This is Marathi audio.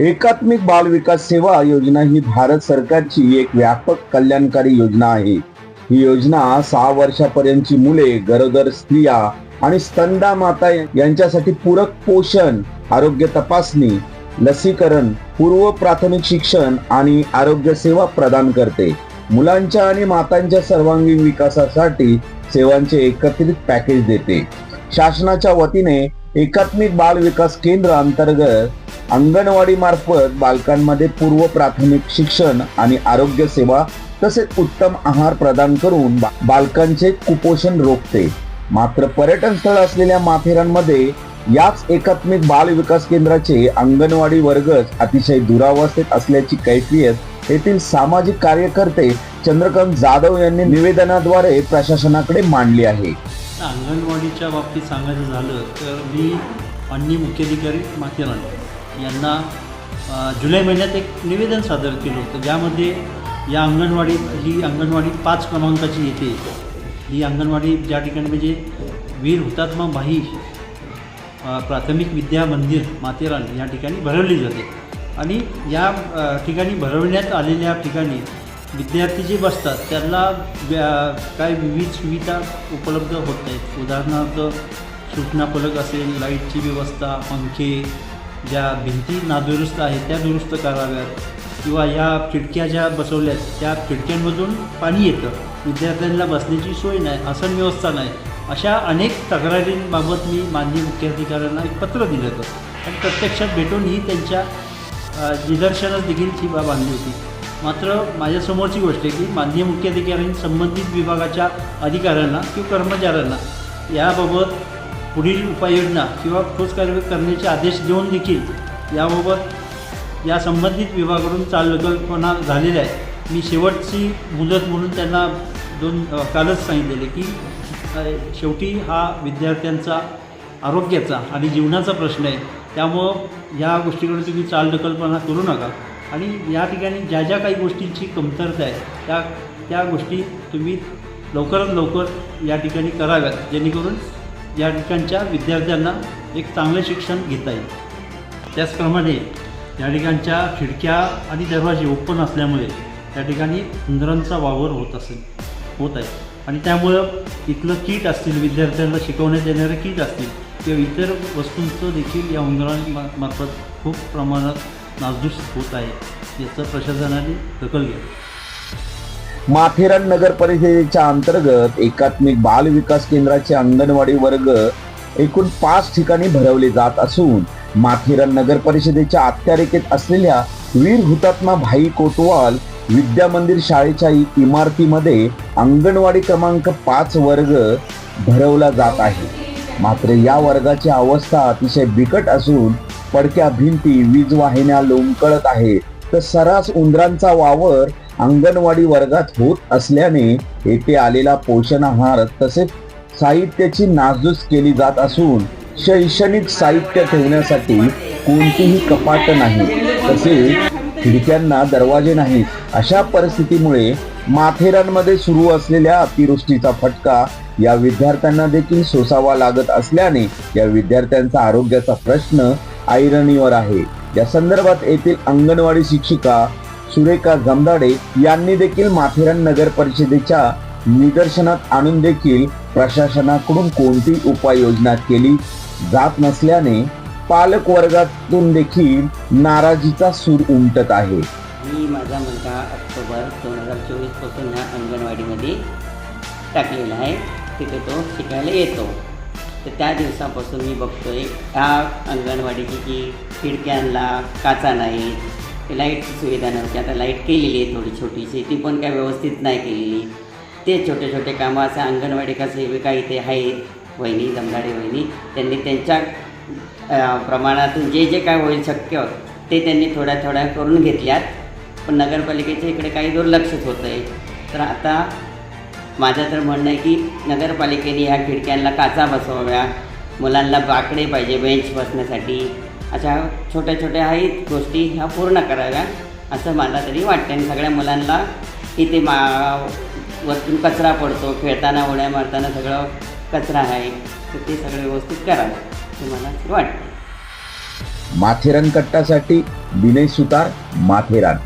एकात्मिक बाल विकास सेवा योजना ही भारत सरकारची एक व्यापक कल्याणकारी योजना आहे. ही योजना सहा वर्षापर्यंतची मुले गरोदर स्त्रिया आणि स्तंदा माता यांच्यासाठी पूरक पोषण आरोग्य तपासणी लसीकरण पूर्व प्राथमिक शिक्षण आणि आरोग्य सेवा प्रदान करते. मुलांच्या आणि मातांच्या सर्वांगीण विकासासाठी सेवांचे एकत्रित पॅकेज देते. शासनाच्या वतीने एकात्मिक बाल विकास केंद्र अंतर्गत अंगणवाडी मार्फत बालकांमध्ये पूर्व प्राथमिक शिक्षण आणि आरोग्य सेवा तसेच उत्तम आहार प्रदान करून बा- बालकांचे कुपोषण रोखते. मात्र पर्यटन स्थळ असलेल्या माथेरानमध्ये याच एकात्मिक बाल विकास केंद्राचे अंगणवाडी वर्गच अतिशय दुरावस्थेत असल्याची कैफियत येथील सामाजिक कार्यकर्ते चंद्रकांत जाधव यांनी निवेदनाद्वारे प्रशासनाकडे मांडली आहे. अंगणवाडीच्या बाबतीत सांगायचं झालं तर मी माननीय मुख्याधिकारी माथेरान यांना जुलै महिन्यात एक निवेदन सादर केलं होतं. ज्यामध्ये या अंगणवाडीत ही अंगणवाडी पाच क्रमांकाची येते. ही अंगणवाडी ज्या ठिकाणी म्हणजे वीर हुतात्मा भाई प्राथमिक विद्या मंदिर माथेरान या ठिकाणी भरवली जाते. आणि या ठिकाणी भरवण्यात आलेल्या ठिकाणी विद्यार्थी जे बसतात त्यांना व्या- काय विविध सुविधा उपलब्ध होत नाहीत उदाहरणार्थ सूचना फलक असेल लाईटची व्यवस्था पंखे ज्या भिंती नादुरुस्त आहेत त्या दुरुस्त कराव्यात. किंवा या खिडक्या ज्या बसवल्यात त्या खिडक्यांमधून पाणी येतं. विद्यार्थ्यांना बसण्याची सोय नाही आसन व्यवस्था नाही. अशा अनेक तक्रारींबाबत मी माननीय मुख्याधिकाऱ्यांना एक पत्र दिलं होतं. आणि प्रत्यक्षात भेटून ही त्यांच्या अ, निदर्शनास देखील ही बाब आणली होती. मात्र माझ्यासमोरची गोष्ट आहे की माननीय मुख्याधिकाऱ्यांनी संबंधित विभागाच्या अधिकाऱ्यांना किंवा कर्मचाऱ्यांना याबाबत पुढील उपाययोजना किंवा ठोस कार्य करण्याचे आदेश देऊन देखील याबाबत या संबंधित विभागाकडून चालकल्पना झालेल्या आहे. मी शेवटची मुदत म्हणून त्यांना दोन कालच सांगितलेले की शेवटी हा विद्यार्थ्यांचा आरोग्याचा आणि जीवनाचा प्रश्न आहे. त्यामुळं या गोष्टीकडे तुम्ही चालढकलपणा करू नका. आणि या ठिकाणी ज्या ज्या काही गोष्टींची कमतरता आहे त्या त्या गोष्टी तुम्ही लवकरात लवकर या ठिकाणी कराव्यात जेणेकरून या ठिकाणच्या विद्यार्थ्यांना एक चांगलं शिक्षण घेता येईल. त्याचप्रमाणे या ठिकाणच्या खिडक्या आणि दरवाजे ओपन असल्यामुळे त्या ठिकाणी उंदरांचा वावर होत असेल होत आहे. आणि त्यामुळं इथलं किट असतील विद्यार्थ्यांना शिकवण्यात येणारे किट असतील किंवा इतर वस्तूंचं देखील या उंदरांमार्फत खूप प्रमाणात नासधूस होत आहे याचं प्रशासनाने दखल घ्यावी. माथेरान नगर परिषदेच्या अंतर्गत एकात्मिक बाल विकास केंद्राचे अंगणवाडी वर्ग एकूण पाच ठिकाणी भरवले जात असून माथेरान नगर परिषदेच्या अखत्यारिकेत असलेल्या वीर हुतात्मा भाई कोटवाल विद्या मंदिर शाळेच्या इमारतीमध्ये अंगणवाडी क्रमांक पाच वर्ग भरवला जात आहे. मात्र या वर्गाची अवस्था अतिशय बिकट असून पडक्या भिंती वीज वाहिन्या लोंबकळत आहे. तर सरास उंदरांचा वावर अंगणवाडी वर्गात होत असल्याने येथे आलेला पोषण आहार तसेच साहित्याची नासधूस केली जात असून शैक्षणिक साहित्य ठेवण्यासाठी कोणतीही कपाट नाही. तसेच खिडक्यांना दरवाजे नाहीत. अशा परिस्थितीमुळे माथेरानमध्ये सुरू असलेल्या अतिवृष्टीचा फटका या विद्यार्थ्यांना देखील सोसावा लागत असल्याने या विद्यार्थ्यांचा आरोग्याचा प्रश्न ऐरणीवर आहे. या संदर्भात येथील अंगणवाडी शिक्षिका सुरेखा जमदाडे यांनी देखील माथेरान नगर परिषदेच्या निदर्शनात आणून देखील प्रशासनाकडून कोणती उपाययोजना केली जात नसल्याने पालक वर्गातून देखील नाराजीचा सूर उमटत आहे. मी माझा मुलगा ऑक्टोबर दोन हजार चोवीसपासून ह्या अंगणवाडीमध्ये टाकलेला आहे. तिथे तो शिकायला येतो. तर त्या दिवसापासून मी बघतोय ह्या अंगणवाडीची जी खिडक्यांना काचा नाही ते लाईटची सुविधा नव्हती आता लाइट केलेली आहे थोडी छोटीशी ती पण काय व्यवस्थित नाही केलेली. ते छोटे छोटे कामं असं अंगणवाडी का सेविका इथे आहेत वहिनी दमदाडे वहिनी त्यांनी त्यांच्या प्रमाणातून जे जे काय होईल शक्य ते त्यांनी थोड्या थोड्या करून घेतल्यात. पण नगरपालिकेच्या इकडे काही दुर्लक्षच होतं आहे तर आता माझं तर म्हणणं आहे की नगरपालिकेने ह्या खिडक्यांना काचा बसवाव्या मुलांना बाकडे पाहिजे बेंच बसण्यासाठी. अशा छोट्या छोट्या आहेत गोष्टी ह्या पूर्ण कराव्या असं मला तरी वाटतं आणि सगळ्या मुलांना इथे मा वरतून कचरा पडतो खेळताना उड्या मारताना सगळं कचरा आहे तर ते सगळं व्यवस्थित करावं असं मला वाटतं माथेरान कट्टासाठी विनय सुतार माथेरान.